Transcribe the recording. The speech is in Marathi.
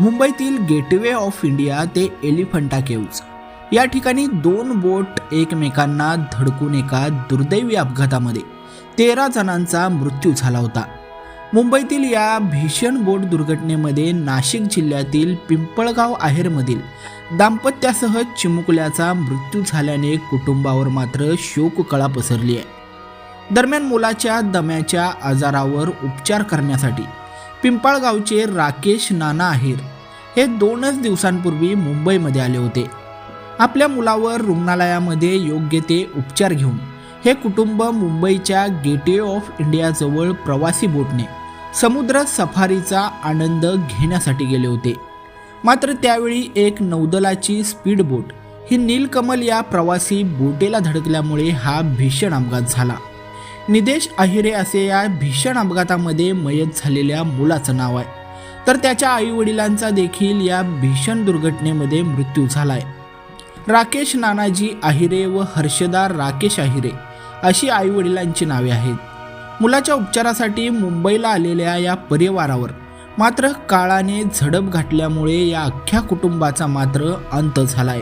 मुंबईतील गेटवे ऑफ इंडिया ते एलिफंटा केव्ज या ठिकाणी दोन बोट एकमेकांना धडकून एका दुर्दैवी अपघातामध्ये तेरा जणांचा मृत्यू झाला होता. मुंबईतील या भीषण बोट दुर्घटनेमध्ये नाशिक जिल्ह्यातील पिंपळगाव आहेरमधील दाम्पत्यासह चिमुकल्याचा मृत्यू झाल्याने कुटुंबावर मात्र शोककळा पसरली आहे. दरम्यान मुलाच्या दम्याच्या आजारावर उपचार करण्यासाठी पिंपळगावचे राकेश नाना आहेर हे दोनच दिवसांपूर्वी मुंबईमध्ये आले होते. आपल्या मुलावर रुग्णालयामध्ये योग्य ते उपचार घेऊन हे कुटुंब मुंबईच्या गेटवे ऑफ इंडियाजवळ प्रवासी बोटने समुद्र सफारीचा आनंद घेण्यासाठी गेले होते. मात्र त्यावेळी एक नौदलाची स्पीड बोट ही नीलकमल या प्रवासी बोटेला धडकल्यामुळे हा भीषण अपघात झाला. निदेश अहिरे असे या भीषण अपघातामध्ये मयत झालेल्या मुलाचं नाव आहे. तर त्याच्या आईवडिलांचा देखील या भीषण दुर्घटनेमध्ये मृत्यू झालाय. राकेश नानाजी आहिरे व हर्षदार राकेश आहिरे अशी आईवडिलांची नावे आहेत. मुलाच्या उपचारासाठी मुंबईला आलेल्या या परिवारावर मात्र काळाने झडप घातल्यामुळे या अख्ख्या कुटुंबाचा मात्र अंत झालाय.